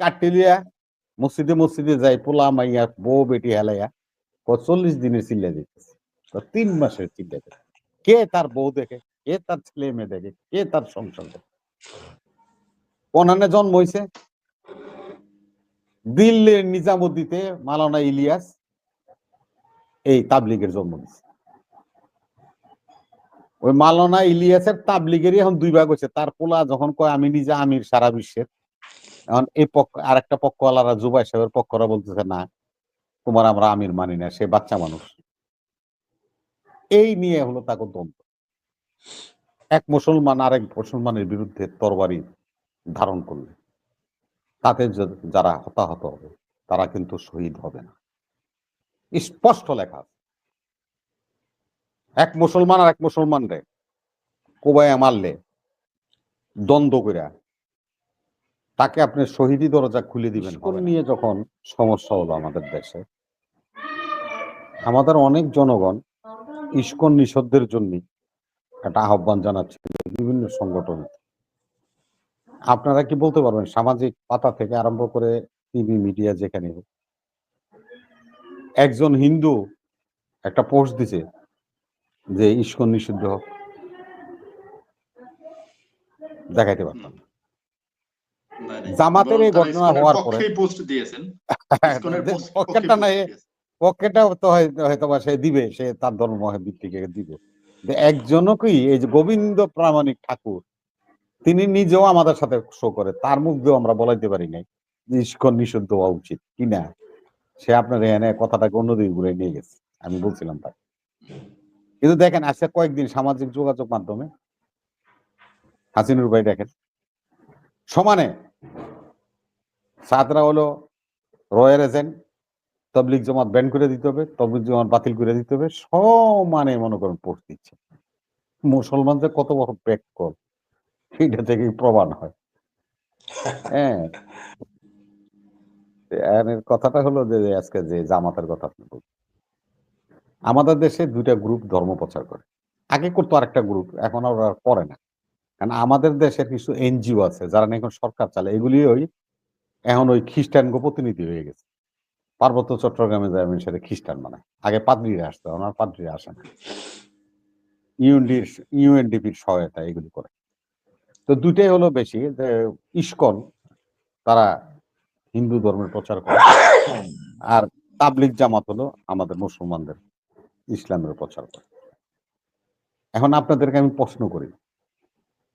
কাটিলিয়া, মসজিদে মসজিদে যাই, পোলা মাইয়া, বউ বেটি হেলাইয়া চল্লিশ দিনের চিল্লা দিতেছে। তিন মাসের চিল্লা দিতেছে। কে তার বউ দেখে? কে তার ছেলে মেয়ে দেখে? কে তার সংসার দেখে? কোনানে জন্ম হয়েছে দিল্লির নিজামুদ্দিতে মালানা ইলিয়াস এই তাবলিগের জন্ম দিচ্ছে ওই মালানা ইলিয়াসের তাবলিগেরই এখন দুই ভাগ হয়েছে তার পোলা যখন কয়, আমি নিজে আমির সারা বিশ্বের। এখন এই পক্ষ আর একটা আলাদা জুবাই সাহেবের পক্ষরা বলতেছে, না, তোমার আমরা আমির মানি না, সে বাচ্চা মানুষ। এই নিয়ে হলো তাকে দ্বন্দ্ব। এক মুসলমান আরেক মুসলমানের বিরুদ্ধে তরবারি ধারণ করলে, তাতে যারা হতাহত হবে, তারা কিন্তু শহীদ হবে না। স্পষ্ট লেখা। এক মুসলমান আর এক মুসলমান রে কোবায় মারলে, দ্বন্দ্ব কইরা তাকে আপনি শহীদি দরজা খুলে দিবেন নিয়ে যখন সমস্যা হলো আমাদের দেশে আমাদের অনেক জনগণ ইস্কন নিষদ্ধের জন্য একটা আহ্বান জানাচ্ছিল বিভিন্ন সংগঠন। আপনারা কি বলতে পারবেন সামাজিক পাতা থেকে আরম্ভ করে টিভি মিডিয়া যেখানে হোক একজন হিন্দু একটা পোস্ট দিছে যে ইস্কন নিষিদ্ধ হোক। দেখাইতে পারতাম জামাতের এই ঘটনা হওয়ার পরে। পোস্ট দিয়েছেন। পকেটটা নাই পকেটটা তো হয়তো সে দিবে সে তার ধর্ম ভিত্তিকে দিবে। যে একজনও কি এই যে গোবিন্দ প্রামাণিক ঠাকুর তিনি নিজেও আমাদের সাথে শো করে তার মুখ দিয়েও আমরা বলাইতে পারি নাই ইস্কন নিষিদ্ধ হওয়া উচিত কি না সে আপনার এনে কথাটাকে অন্যদিকে ঘুরে নিয়ে গেছে আমি বলছিলাম তাকে। কিন্তু দেখেন আজকে কয়েকদিন সামাজিক যোগাযোগ মাধ্যমে হাসিনুর ভাই দেখেন সমানে সাতরা হলো রয়ের এজেন্ট তবলিক জমাত ব্যান করে দিতে হবে তবলিক জমাত বাতিল করে দিতে হবে সমানে মনে করেন পোস্ট দিচ্ছে। মুসলমান যে কত বড় ব্যাক কল সেইটা থেকে প্রমাণ হয়। হ্যাঁ। কথাটা হলো যে আজকে যে জামাতের কথা আপনি বলছেন। আমাদের দেশে দুইটা গ্রুপ ধর্ম প্রচার করে। আগে করতো আরেকটা গ্রুপ এখন আর করে না। কারণ আমাদের দেশের কিছু এনজিও আছে যারা এখন সরকার চালায়। এগুলি ওই এখন ওই খ্রিস্টান প্রতিনিধি হয়ে গেছে। পার্বত্য চট্টগ্রামে যায় আমি সেটা খ্রিস্টান মানে। আগে পাদ্রীরা আসতো ওনার পাদ্রীরা আসে না। ইউএনডির, ইউএনডিপির সহায়তা এগুলি করে। তো দুইটাই হলো বেশি যে ইস্কন, তারা হিন্দু ধর্মের প্রচার করে। আর তাবলিক জামাত হলো আমাদের মুসলমানদের ইসলামের প্রচার করে। এখন আপনাদেরকে আমি প্রশ্ন করি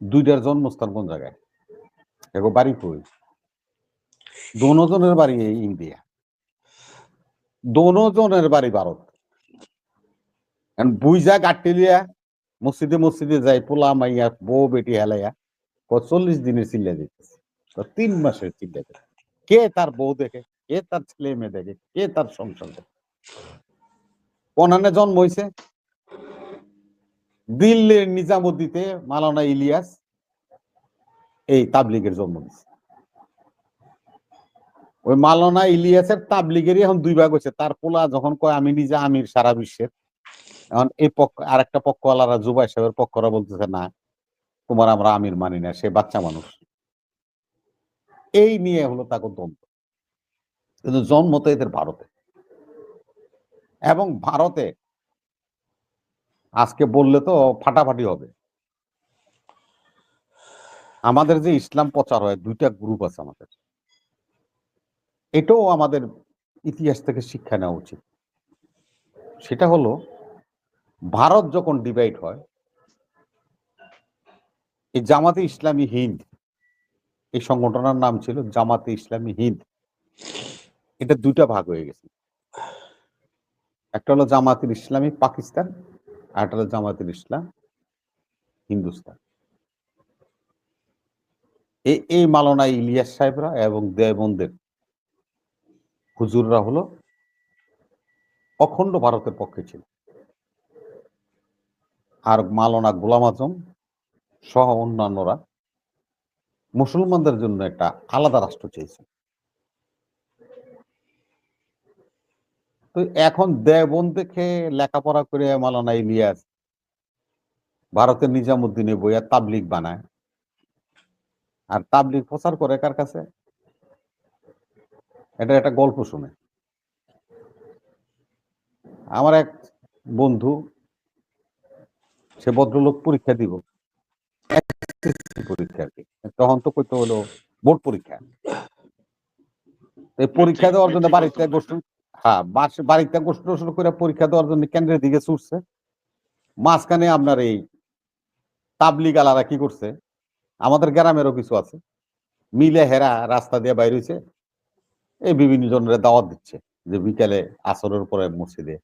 দুইটার জন্মস্থান কোন জায়গায়? দেখো বাড়ি কই দোনোজনের বাড়ি ইন্ডিয়া। দোনোজনের বাড়ি ভারত। বুইজা গাটিলিয়া মসজিদে মসজিদে যাই পোলা মাইয়া, বউ বেটি হেলাইয়া চল্লিশ দিনের চিল্লা দিতেছে। তিন মাসের চিল্লা দিতেছে। কে তার বউ দেখে, কে তার ছেলে মেয়ে দেখে, কে তার সংসার দেখে? কোনানে জন্ম হয়েছে দিল্লির নিজামুদ্দিতে মালানা ইলিয়াস এই তাবলিগের জন্ম দিচ্ছে ওই মালানা ইলিয়াসের তাবলিগেরই এখন দুই ভাগ হয়েছে। তার পোলা যখন কয়, আমি নিজে আমির সারা বিশ্বের। এখন এই পক্ষ আর একটা পক্ষ আলাদা জুবাই সাহেবের পক্ষরা বলতেছে, না, তোমার আমরা আমির মানি না, সে বাচ্চা মানুষ। এই নিয়ে হলো তাকে দ্বন্দ্ব। কিন্তু জন্ম তো এদের ভারতে। এবং ভারতে আজকে বললে তো ফাটাফাটি হবে। আমাদের যে ইসলাম প্রচার হয়, দুইটা গ্রুপ আছে আমাদের। এটাও আমাদের ইতিহাস থেকে শিক্ষা নেওয়া উচিত। সেটা হলো, ভারত যখন ডিভাইড হয়, এই জামাতে ইসলামী হিন্দ, এই সংগঠনের নাম ছিল জামাতে ইসলামী হিন্দ। এটা দুইটা ভাগ হয়ে গেছে। একটা হলো জামাতের ইসলামী পাকিস্তান একটা জামাতের ইসলাম, হিন্দুস্তান। এই মালনা ইলিয়াস সাহেবরা এবং দেবন্দের হুজুররা হলো অখণ্ড ভারতের পক্ষে ছিল। আর মালনা গোলাম আজম সহ অন্যান্যরা মুসলমানদের জন্য একটা আলাদা রাষ্ট্র চেয়েছে তো এখন দেবন দেখে লেখাপড়া করে মালানা ইলিয়াস ভারতের নিজামুদ্দিনে বইয়া তাবলিক বানায়। আর তাবলিক প্রচার করে কার কাছে? এটা একটা গল্প শুনে। আমার এক বন্ধু, সে ভদ্রলোক পরীক্ষা দিব। পরীক্ষা তখন তো কইতে হলো বোর্ড পরীক্ষা। এই পরীক্ষা দেওয়ার জন্য বাড়িতে গোষ্ঠী হ্যাঁ বাড়িতে গোষ্ঠী করে পরীক্ষা দেওয়ার জন্য কেন্দ্রের দিকে ছুটছে। মাঝখানে আপনার এই তাবলিগ আলারা কি করছে? আমাদের গ্রামেরও কিছু আছে। মিলে হেরা রাস্তা দিয়ে বাইর হইছে। এই বিভিন্ন জনের দাওয়াত দিচ্ছে যে বিকালে আসরের পরে মসজিদে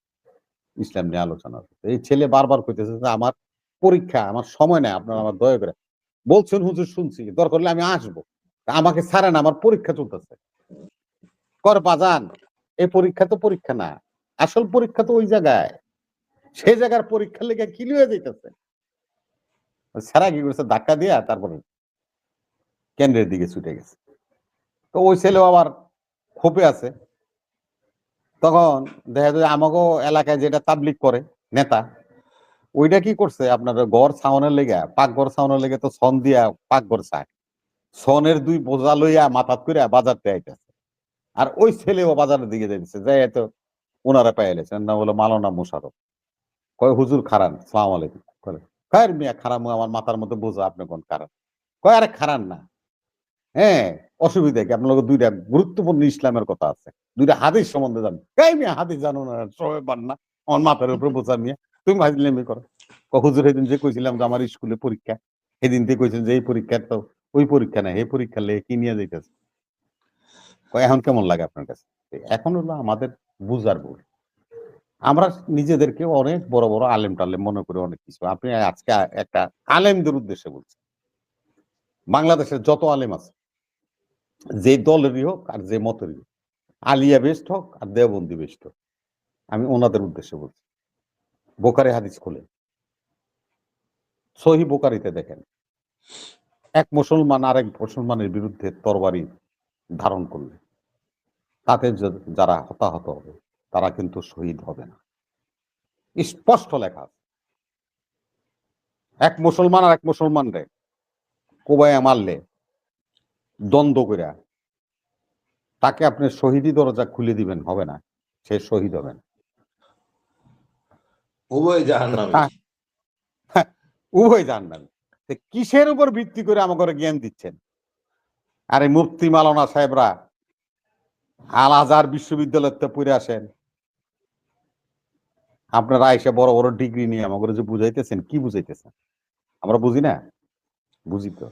ইসলাম নিয়ে আলোচনা। এই ছেলে বারবার কইতেছে যে আমার পরীক্ষা, আমার সময় নেই, আপনারা আমার দয়া করে। বলছেন, হুজুর, শুনছি। দরকার হলে আমি আসব। আমাকে ছাড়েন, আমার পরীক্ষা চলতেছে। কর, বাজান। পরীক্ষা তো পরীক্ষা না, আসল পরীক্ষা তো ওই জায়গায়। সেই জায়গার পরীক্ষার লেগে কি হয়ে যাইতেছে? সারা কি করছে ধাক্কা দিয়া তারপরে কেন্দ্রের দিকে ছুটে গেছে। তো ওই ছেলেও আবার ক্ষোভে আছে। তখন দেখা যায় আমাকেও এলাকায় যেটা তাবলিক করে, নেতা, ওইটা কি করছে? আপনার ঘর ছাউনের লেগে, পাকঘর ছাউনের লেগে তো সন দিয়া পাকঘর চায় সনের দুই বোঝা লইয়া মাথাত করে বাজারতে আইতেছে। আর ওই ছেলেও বাজারের দিকে যাইতেছে যাই এত ওনারা পাইলেছেন না বলো মালনা মুশারফ। কয়, হুজুর খারান, সালাম আলাইকুম। করে কয় আর মিয়া খারাম আমার মাথার মধ্যে বোঝা, আপনি কোন খারান? কয়, আরে খারান না। হ্যাঁ অসুবিধা কি? আপনার দুইটা গুরুত্বপূর্ণ ইসলামের কথা আছে। দুইটা হাদিস সম্বন্ধে জানো কাই মিয়া, হাদিস জানো না? সবাই পান না। আমার মাথার উপরে বোঝা মিয়া। তুমি হাজিলামি করো। ক হুজুর, সেদিন যে কইছিলাম যে আমার স্কুলে পরীক্ষা, সেদিন থেকে কইছেন যে এই পরীক্ষা তো, ওই পরীক্ষা না এই পরীক্ষা লেগে কি নিয়ে যাইতেছে? এখন কেমন লাগে আপনার কাছে? এখন হলো আমাদের বুঝার ভুল। আমরা নিজেদেরকে অনেক বড় বড় আলেম টালেম মনে করি অনেক কিছু। আপনি আজকে একটা আলেমদের উদ্দেশ্যে বলছেন বাংলাদেশের যত আলেম আছে, যে দলেরই হোক আর যে মতেরই হোক, আলিয়া বেস্ট হোক আর দেওবন্দি বেস্ট হোক, আমি ওনাদের উদ্দেশ্যে বলছি। বোকারে হাদিস খোলেন। সহি বোকারিতে দেখেন, এক মুসলমান আরেক মুসলমানের বিরুদ্ধে তরবারি ধারণ করলে তাতে যারা হতাহত হবে তারা কিন্তু শহীদ হবে না। স্পষ্ট লেখা এক মুসলমান আর এক মুসলমান রে কোবায়া মারলে দ্বন্দ্ব কইরা তাকে আপনি শহীদি দরজা খুলে দিবেন হবে না। সে শহীদ হবে না। উভয় জাহান্নামী। হ্যাঁ। উভয় জানবেন কিসের উপর ভিত্তি করে আমাকে জ্ঞান দিচ্ছেন? আরে মুফতি মালানা সাহেবরা আল আজহার বিশ্ববিদ্যালয়তে পড়ে আসেন। আপনারা এসে বড় বড় ডিগ্রি নিয়ে আমাকে যে বুঝাইতেছেন, কি বুঝাইতেছেন? আমরা বুঝি না? বুঝি তো।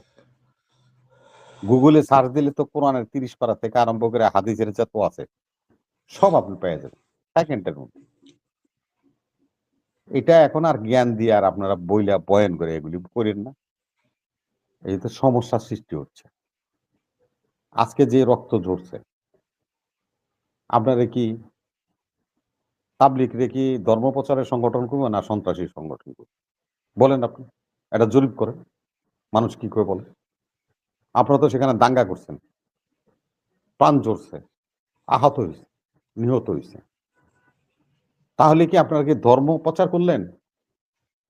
গুগলে সার্চ দিলে তো কোরআনের তিরিশ পারা থেকে আরম্ভ করে হাদিসের যত আছে, সব আপনি পেয়ে যাবেন। সেকেন্ডের মধ্যে। এটা এখন আর জ্ঞান দিয়ে আর আপনারা বইলা বয়ান করে এগুলি করেন না। এই তো সমস্যার সৃষ্টি হচ্ছে। আজকে যে রক্ত ঝরছে আপনারা কি তাবলিক রে কি ধর্ম প্রচারের সংগঠন করব না সন্ত্রাসী সংগঠন করব? বলেন আপনি, এটা জরিপ করেন। মানুষ কি করে বলে? আপনারা তো সেখানে দাঙ্গা করছেন। প্রাণ ঝরছে আহত হয়েছে, নিহত হয়েছে। তাহলে কি আপনারা কি ধর্ম প্রচার করলেন?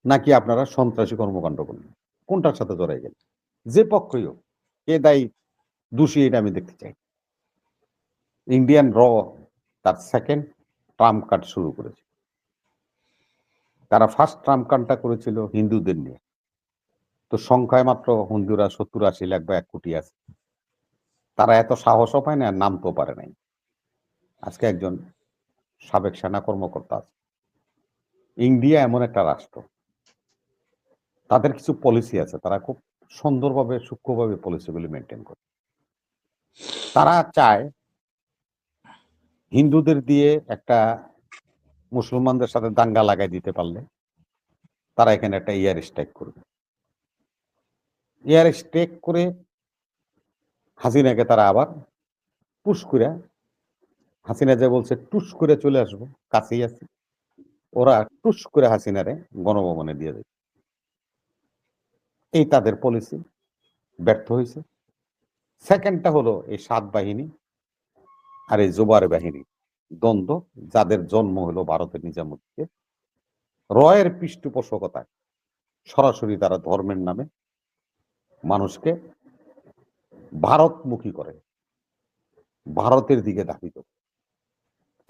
নাকি আপনারা সন্ত্রাসী কর্মকাণ্ড করলেন? কোনটার সাথে জড়াই গেলেন? যে পক্ষই হোক, কে দায়ী, দোষী এটা আমি দেখতে চাই। ইন্ডিয়ান র তার সেকেন্ড ট্রাম্প কার্ড শুরু করেছে। তারা ফার্স্ট ট্রাম্প কার্ডটা করেছিল হিন্দুদের নিয়ে। তো সংখ্যায় মাত্র হিন্দুরা সত্তর, আশি লাখ বা এক কোটি আছে। তারা এত সাহসও পায় না আর নামতেও পারে নাই। আজকে একজন সাবেক সেনা কর্মকর্তা আছে। ইন্ডিয়া এমন একটা রাষ্ট্র। তাদের কিছু পলিসি আছে। তারা খুব সুন্দরভাবে, সূক্ষ্মভাবে পলিসিগুলি মেনটেন করে। তারা চায় হিন্দুদের দিয়ে একটা মুসলমানদের সাথে দাঙ্গা লাগাই দিতে পারলে তারা এখানে একটা এয়ার স্ট্রাইক করবে। এয়ার স্ট্রাইক করে হাসিনাকে তারা আবার পুশ করে, হাসিনা যে বলছে টুস করে চলে আসব, কাছেই আছে। ওরা টুস করে হাসিনারে গণভবনে দিয়ে দেবে। এই তাদের পলিসি ব্যর্থ হয়েছে। সেকেন্ডটা হলো এই সাত বাহিনী। আর এই জোবার বাহিনী। দ্বন্দ্ব, যাদের জন্ম হলো ভারতের নিজামুদ্দিকে রয়ের পৃষ্ঠপোষকতায় সরাসরি তারা ধর্মের নামে মানুষকে ভারতমুখী করে, ভারতের দিকে ধাবিত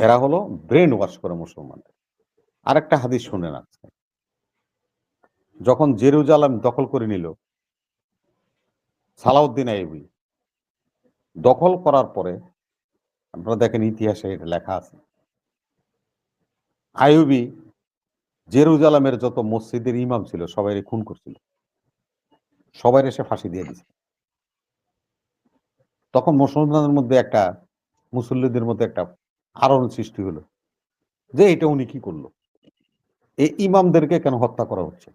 এরা হলো ব্রেন ওয়াশ করে মুসলমানদের। আর একটা হাদিস শুনেন আজকে। যখন জেরুজালাম দখল করে নিল, সালাউদ্দিন আইবি দখল করার পরে আপনারা দেখেন ইতিহাসে এটা লেখা আছে। আইবি জেরুজালামের যত মসজিদের ইমাম ছিল সবাই খুন করছিল। সবাই এসে ফাঁসি দিয়ে দিছে। তখন মুসলমানদের মধ্যে একটা, মুসল্লিদের মধ্যে একটা আরণ সৃষ্টি হলো যে এটা উনি কি করল? এই ইমামদেরকে কেন হত্যা করা হচ্ছে?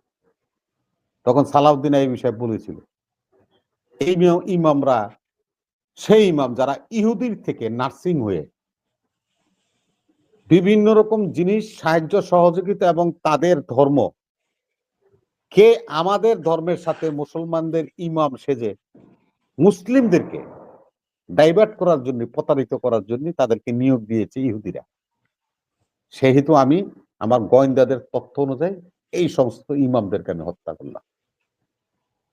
তখন সালাউদ্দিন এই বিষয়ে বলেছিল, এই ইমামরা সেই ইমাম যারা ইহুদির থেকে নার্সিং হয়ে বিভিন্ন রকম জিনিস, সাহায্য, সহযোগিতা এবং তাদের ধর্ম, কে আমাদের ধর্মের সাথে মুসলমানদের ইমাম সেজে মুসলিমদেরকে ডাইভার্ট করার জন্য, প্রতারিত করার জন্য তাদেরকে নিয়োগ দিয়েছে ইহুদিরা। সেহেতু আমি আমার গোয়েন্দাদের তথ্য অনুযায়ী এই সমস্ত ইমামদেরকে আমি হত্যা করলাম।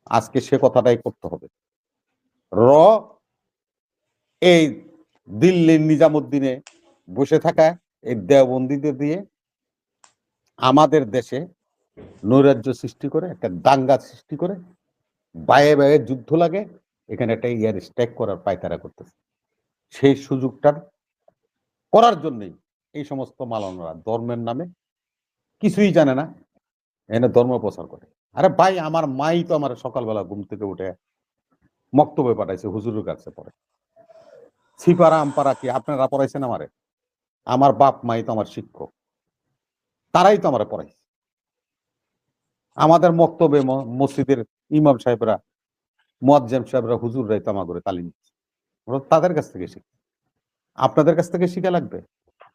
আজকে সে কথাটাই করতে হবে। র এই দিল্লির নিজামুদ্দিনে বসে থাকা এই দেওবন্দীদের দিয়ে আমাদের দেশে নৈরাজ্য সৃষ্টি করে, একটা দাঙ্গা সৃষ্টি করে বায়ে বায়ে যুদ্ধ লাগে, এখানে একটা ইয়ার স্ট্যাক করার পায়তারা করতেছে। সেই সুযোগটার করার জন্যই এই সমস্ত মালানরা ধর্মের নামে কিছুই জানে না এনে ধর্ম প্রচার করে। আরে ভাই, আমার মাই তো আমার সকালবেলা ঘুম থেকে উঠে মক্তব্যে পাঠাইছে, হুজুরের কাছে পড়ে। ছিপারা আমপারা কি? আপনারা পড়াইছেন আমারে? আমার বাপ মাই তো আমার শিক্ষক। তারাই তো আমার পড়াইছে। আমাদের মক্তবে মসজিদের ইমাম সাহেবরা, মোয়াজ্জেম সাহেবরা হুজুররাই তো আমার করে তালিম দিচ্ছে। তাদের কাছ থেকে শিখে। আপনাদের কাছ থেকে শিখা লাগবে।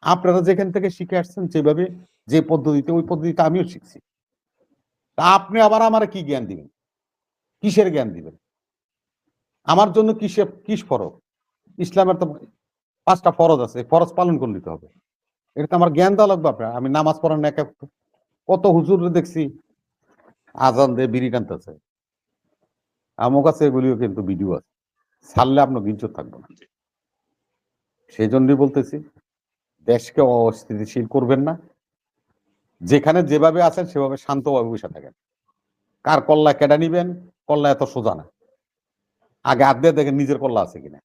আপনারা যেখান থেকে শিখে আসছেন যেভাবে, যে পদ্ধতিতে, ওই পদ্ধতিতে আমিও শিখছি। তা আপনি আবার আমার কি জ্ঞান দিবেন? কিসের জ্ঞান দিবেন? আমার জন্য কিসে, কিস ফরজ ইসলামের তো পাঁচটা ফরজ আছে ফরজ পালন করে নিতে হবে। এটা তো আমার জ্ঞান দেওয়া লাগবে আপনার। আমি নামাজ পড়ার না এক কত হুজুর দেখছি, আজান দিয়ে বিড়ি টানতেছে। আমার কাছে এগুলিও কিন্তু ভিডিও আছে। ছাড়লে আপনার গিঞ্চত থাকবে না। সেই জন্যই বলতেছি, দেশকে অস্থিতিশীল করবেন না। যেখানে যেভাবে আছেন, সেভাবে শান্তভাবে বসে থাকেন। কার কল্লা কেডা নিবেন, কল্লা এত সোজা না। আগে হাত দেখেন নিজের কল্লা আছে কিনা।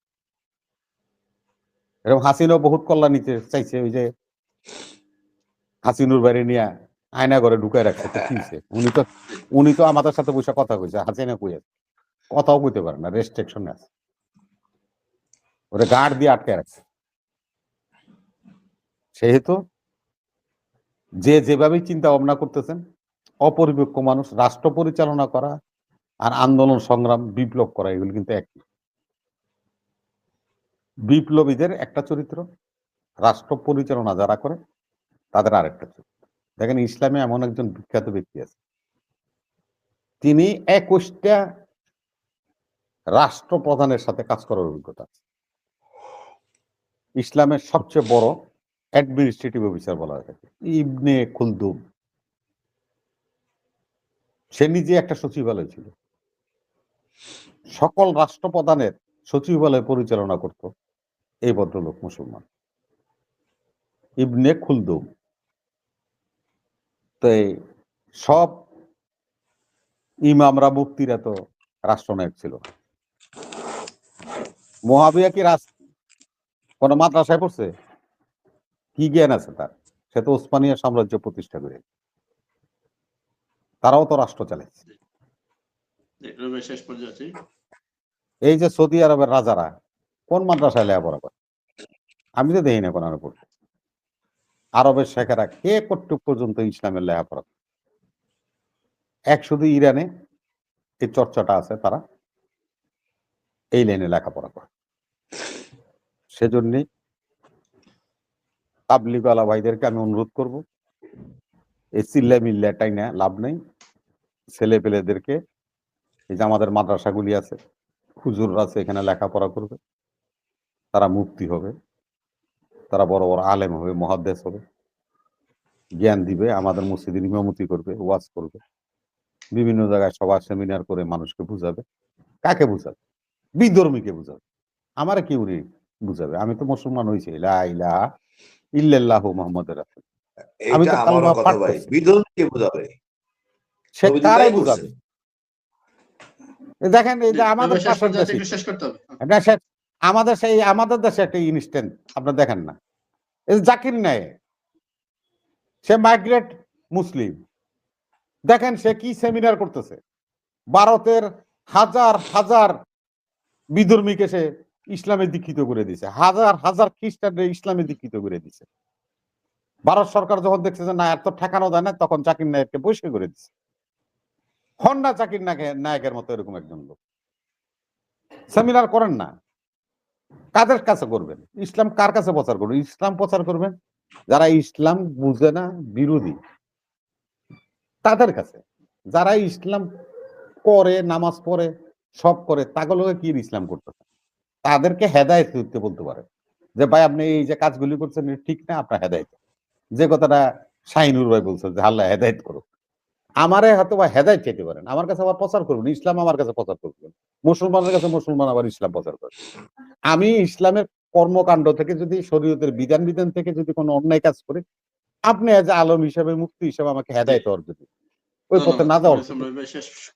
এরকম হাসিনও বহুত কল্লা নিতে চাইছে, ওই যে হাসিনুর বাইরে নিয়ে আয়না ঘরে ঢুকায় রাখছে, তো কি হইছে? উনি তো উনি তো আমাদের সাথে বসে কথা কইছে, হাসিনা কই আছে? কথাও কইতে পারে না রেস্ট্রিকশনে আছে। ওরে গার্ড দিয়ে আটকে রাখছে। সেহেতু যে যেভাবে চিন্তা ভাবনা করতেছেন, অপরিপক্ক মানুষ, রাষ্ট্র পরিচালনা করা আর আন্দোলন সংগ্রাম, বিপ্লব করা, এগুলো কিন্তু এক বিপ্লবীদের একটা চরিত্র, রাষ্ট্র পরিচালনা যারা করে, তাদের আরেকটা চরিত্র। দেখেন ইসলামে এমন একজন বিখ্যাত ব্যক্তি আছে। তিনি একুশটা রাষ্ট্রপ্রধানের সাথে কাজ করার অভিজ্ঞতা আছে। ইসলামের সবচেয়ে বড় অ্যাডমিনিস্ট্রেটিভ অফিসার বলা হয়ে থাকে ইবনে খুলদুম। সে নিজে একটা সচিবালয় ছিল। সকল রাষ্ট্রপ্রধানের সচিবালয় পরিচালনা করত। এই ভদ্রলোক মুসলমান ইবনে খুলদুম তো সব ইমামরা মুক্তিরা তো রাষ্ট্রনায়ক ছিল মহাবিয়া কি রাস কোন মাদ্রাসায় পড়ছে কি জ্ঞান আছে তার সে তো ওসমানিয়া সাম্রাজ্য প্রতিষ্ঠা করে তারাও তো রাষ্ট্র আছি এই যে সৌদি আরবের রাজারা কোন মাদ্রাসায় লেখাপড়া করে? আমি তো দেখি না কোন পড়তে আরবের শেখেরা কে কটুক পর্যন্ত ইসলামের লেখাপড়া? এক শুধু ইরানে এই চর্চাটা আছে তারা এই লাইনে লেখাপড়া করে। সেজন্যই তাবলিগওয়ালা ভাইদেরকে আমি অনুরোধ করব, এই চিল্লা মিল্লা টাইনা লাভ নেই। ছেলে পেলেদেরকে এই যে আমাদের মাদ্রাসাগুলি আছে, হুজুররা আছে এখানে লেখাপড়া করবে। তারা মুক্তি হবে তারা বড় বড় আলেম হবে মহাদ্দেশ হবে। জ্ঞান দিবে আমাদের মসজিদের ইমামতি করবে ওয়াজ করবে। বিভিন্ন জায়গায় সভা সেমিনার করে মানুষকে বুঝাবে। কাকে বুঝাবে? বিধর্মীকে বুঝাবে। আমার কি উনি বুঝাবে। আমি তো মুসলমান হয়েছি লা ইলাহা ইল্লাল্লাহু মুহাম্মাদুর রাসূল। আমি তো করছি। বোঝাবে। সে নবীজি বুঝাবে। দেখেন এই যে আমাদের শেষ করতে হবে। আমাদের সেই, আমাদের দেশে একটা ইনস্ট্যান্ট আপনার দেখেন না। জাকির নায়েক সে মাইগ্রেট মুসলিম। দেখেন সে কি সেমিনার করতেছে। ভারতের হাজার হাজার বিধর্মীকে সে ইসলামে দীক্ষিত করে দিছে। হাজার হাজার খ্রিস্টানদের ইসলামে দীক্ষিত করে দিছে। ভারত সরকার যখন দেখছে যে না এত ঠেকানো যায় না, তখন জাকির নায়ককে বসে করে দিছে। হন না নায়কের নায়কের মতো এরকম একজন লোক। সেমিনার করেন না। কাদের কাছে করবেন? ইসলাম কার কাছে প্রচার করবেন? ইসলাম প্রচার করবেন? যারা ইসলাম বুঝে না, বিরোধী। তাদের কাছে। যারা ইসলাম করে, নামাজ পড়ে, সব করে তাগুলোকে কি ইসলাম করতেছে তাদেরকে হেদায়ত করতে বলতে পারে। যে, ভাই, আপনি এই যে কাজগুলি করছেন ঠিক না, আপনার হেদায়ত। যে, কথাটা শাহিনুর ভাই বলছে যে, আল্লাহ হেদায়ত করো আমারে হয়তো বা হেদায় চাইতে পারেন। আমার কাছে আবার প্রচার করবেন ইসলাম আমার কাছে প্রচার করবেন। মুসলমানের কাছে মুসলমান আবার ইসলাম প্রচার করবেন আমি ইসলামের কর্মকাণ্ড থেকে যদি শরীয়তের বিধান বিধান থেকে যদি কোনো অন্যায় কাজ করি আপনি এজ আলম হিসাবে মুক্তি হিসাবে আমাকে হেদায়ত অর্জন ওই পথে না যাওয়ার